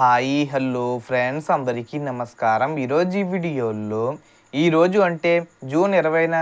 Hi hello friends అందరికీ నమస్కారం. ఈరోజు ఈ వీడియోలో ఈరోజు అంటే జూన్ ఇరవైన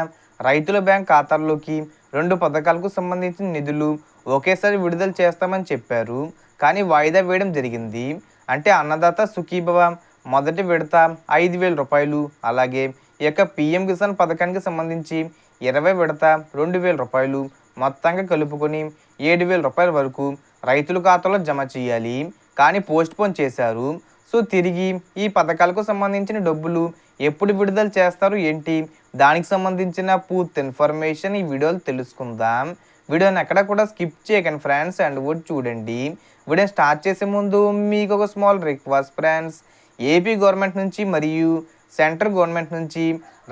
రైతుల బ్యాంక్ ఖాతాల్లోకి రెండు పథకాలకు సంబంధించిన నిధులు ఒకేసారి విడుదల చేస్తామని చెప్పారు. కానీ వాయిదా వేయడం జరిగింది. అంటే అన్నదాత సుఖీభవ మొదటి విడత ఐదు వేల రూపాయలు అలాగే ఈ యొక్క పిఎం కిసాన్ పథకానికి సంబంధించి ఇరవై విడత రెండు వేల రూపాయలు మొత్తంగా కలుపుకొని ఏడు వేల రూపాయల వరకు రైతుల ఖాతాలో జమ చేయాలి. కానీ పోస్ట్పోన్ చేశారు. సో తిరిగి ఈ పథకాలకు సంబంధించిన డబ్బులు ఎప్పుడు విడుదల చేస్తారు ఏంటి? దానికి సంబంధించిన పూర్తి ఇన్ఫర్మేషన్ ఈ వీడియోలో తెలుసుకుందాం. వీడియోని ఎక్కడ కూడా స్కిప్ చేయకండి ఫ్రెండ్స్ అండ్ కూడా చూడండి. వీడియో స్టార్ట్ చేసే ముందు మీకు ఒక small request friends. AP government నుంచి మరియు సెంట్రల్ గవర్నమెంట్ నుంచి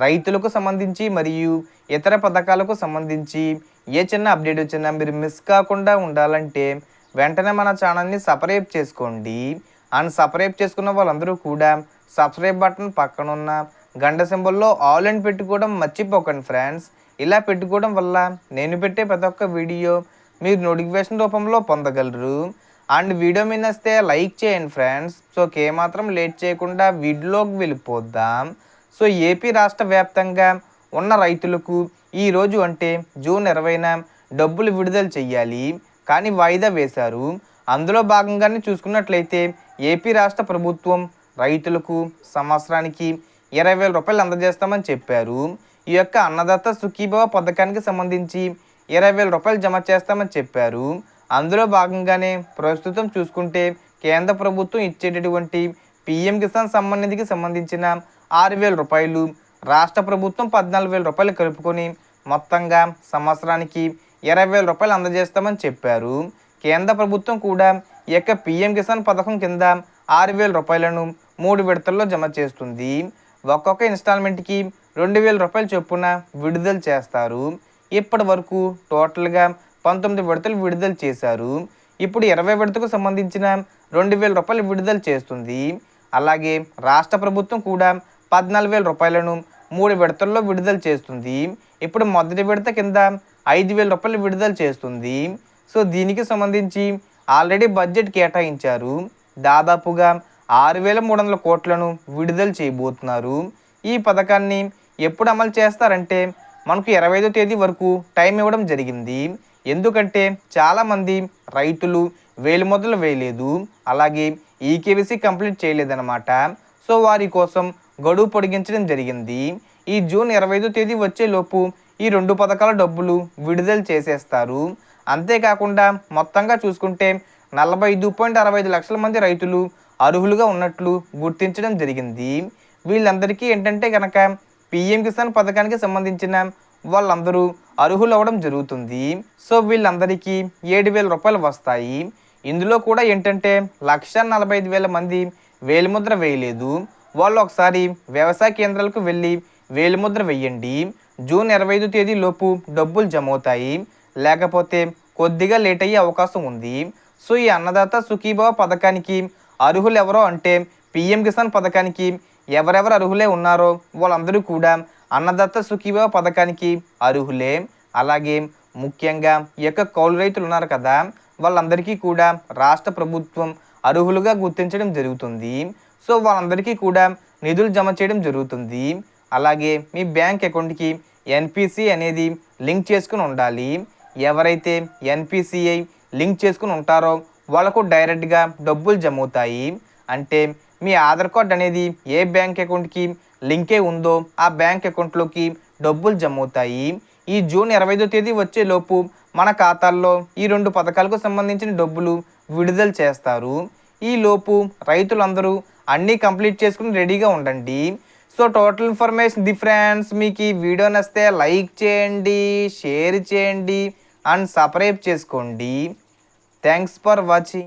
రైతులకు సంబంధించి మరియు ఇతర పథకాలకు సంబంధించి ఏ చిన్న అప్డేట్ వచ్చినా మీరు మిస్ కాకుండా ఉండాలంటే వెంటనే మన ఛానల్ని సపరేట్ చేసుకోండి. అండ్ సపరేట్ చేసుకున్న వాళ్ళందరూ కూడా సబ్స్క్రైబ్ బటన్ పక్కనున్న గంట సింబల్లో ఆల్ అండ్ పెట్టుకోవడం మర్చిపోకండి ఫ్రెండ్స్. ఇలా పెట్టుకోవడం వల్ల నేను పెట్టే ప్రతి ఒక్క వీడియో మీరు నోటిఫికేషన్ రూపంలో పొందగలరు. అండ్ వీడియో మీద వస్తే లైక్ చేయండి ఫ్రెండ్స్. సో ఏమాత్రం లేట్ చేయకుండా వీడియోలోకి వెళ్ళిపోద్దాం సో ఏపీ రాష్ట్ర వ్యాప్తంగా ఉన్న రైతులకు ఈరోజు అంటే జూన్ ఇరవైన డబ్బులు విడుదల చెయ్యాలి కానీ వాయిదా వేశారు. అందులో భాగంగానే చూసుకున్నట్లయితే ఏపీ రాష్ట్ర ప్రభుత్వం రైతులకు సంవత్సరానికి ఇరవై వేల రూపాయలు అందజేస్తామని చెప్పారు. ఈ యొక్క అన్నదాత సుఖీభవ పథకానికి సంబంధించి ఇరవై వేల రూపాయలు జమ చేస్తామని చెప్పారు. అందులో భాగంగానే ప్రస్తుతం చూసుకుంటే కేంద్ర ప్రభుత్వం ఇచ్చేటటువంటి పిఎం కిసాన్ సంబంధికి సంబంధించిన ఆరు వేల రూపాయలు రాష్ట్ర ప్రభుత్వం పద్నాలుగు వేల రూపాయలు కలుపుకొని మొత్తంగా సంవత్సరానికి ఇరవై వేల రూపాయలు అందజేస్తామని చెప్పారు. కేంద్ర ప్రభుత్వం కూడా ఈ యొక్క పిఎం కిసాన్ పథకం కింద ఆరు వేల రూపాయలను మూడు విడతల్లో జమ చేస్తుంది. ఒక్కొక్క ఇన్స్టాల్మెంట్కి రెండు వేల రూపాయల చొప్పున విడుదల చేస్తారు. ఇప్పటి వరకు టోటల్గా పంతొమ్మిది విడతలు విడుదల చేశారు. ఇప్పుడు ఇరవై విడతకు సంబంధించిన రెండు వేల రూపాయలు విడుదల చేస్తుంది. అలాగే రాష్ట్ర ప్రభుత్వం కూడా పద్నాలుగు వేల రూపాయలను మూడు విడతల్లో విడుదల చేస్తుంది. ఇప్పుడు మొదటి విడత కింద ఐదు వేల రూపాయలు విడుదల చేస్తుంది. సో దీనికి సంబంధించి ఆల్రెడీ బడ్జెట్ కేటాయించారు. దాదాపుగా ఆరు వేల మూడు వందల కోట్లను విడుదల చేయబోతున్నారు. ఈ పథకాన్ని ఎప్పుడు అమలు చేస్తారంటే మనకు ఇరవై ఐదో తేదీ వరకు టైం ఇవ్వడం జరిగింది. ఎందుకంటే చాలామంది రైతులు వేలు మొదలు వేయలేదు. అలాగే ఈకేవీసీ కంప్లీట్ చేయలేదన్నమాట. సో వారి కోసం గడువు పొడిగించడం జరిగింది. ఈ జూన్ ఇరవై ఐదో తేదీ వచ్చేలోపు ఈ రెండు పథకాల డబ్బులు విడుదల చేసేస్తారు. అంతేకాకుండా మొత్తంగా చూసుకుంటే నలభై ఐదు పాయింట్ అరవై ఐదు లక్షల మంది రైతులు అర్హులుగా ఉన్నట్లు గుర్తించడం జరిగింది. వీళ్ళందరికీ ఏంటంటే కనుక పిఎం కిసాన్ పథకానికి సంబంధించిన వాళ్ళందరూ అర్హులు అవ్వడం జరుగుతుంది. సో వీళ్ళందరికీ ఏడు వేల రూపాయలు వస్తాయి. ఇందులో కూడా ఏంటంటే లక్ష నలభై ఐదు వేల మంది వేలిముద్ర వేయలేదు. వాళ్ళు ఒకసారి వ్యవసాయ కేంద్రాలకు వెళ్ళి వేలిముద్ర వెయ్యండి జూన్ ఇరవై ఐదు తేదీ లోపు డబ్బులు జమ అవుతాయి లేకపోతే కొద్దిగా లేట్ అయ్యే అవకాశం ఉంది. సో ఈ అన్నదాత సుఖీభావ పథకానికి అర్హులు ఎవరో అంటే పిఎం కిసాన్ పథకానికి ఎవరెవరు అర్హులే ఉన్నారో వాళ్ళందరూ కూడా అన్నదాత సుఖీభావ పథకానికి అర్హులే. అలాగే ముఖ్యంగా ఈ యొక్క కౌలు రైతులు ఉన్నారు కదా వాళ్ళందరికీ కూడా రాష్ట్ర ప్రభుత్వం అర్హులుగా గుర్తించడం జరుగుతుంది. సో వాళ్ళందరికీ కూడా నిధులు జమ చేయడం జరుగుతుంది. అలాగే మీ బ్యాంక్ అకౌంట్కి ఎన్పిసి అనేది లింక్ చేసుకుని ఉండాలి. ఎవరైతే ఎన్పిసిఐ లింక్ చేసుకుని ఉంటారో వాళ్ళకు డైరెక్ట్గా డబ్బులు జమ అవుతాయి అంటే మీ ఆధార్ కార్డ్ అనేది ఏ బ్యాంక్ అకౌంట్కి లింకే ఉందో ఆ బ్యాంక్ అకౌంట్లోకి డబ్బులు జమ అవుతాయి ఈ జూన్ ఇరవై ఐదో తేదీ వచ్చేలోపు మన ఖాతాల్లో ఈ రెండు పథకాలకు సంబంధించిన డబ్బులు విడుదల చేస్తారు. ఈ లోపు రైతులందరూ అన్నీ కంప్లీట్ చేసుకుని రెడీగా ఉండండి. సో టోటల్ ఇన్ఫర్మేషన్ డిఫరెన్స్ మీకు ఈ వీడియో నచ్చితే లైక్ చేయండి షేర్ చేయండి అండ్ సబ్స్క్రైబ్ చేసుకోండి. Thanks for watching.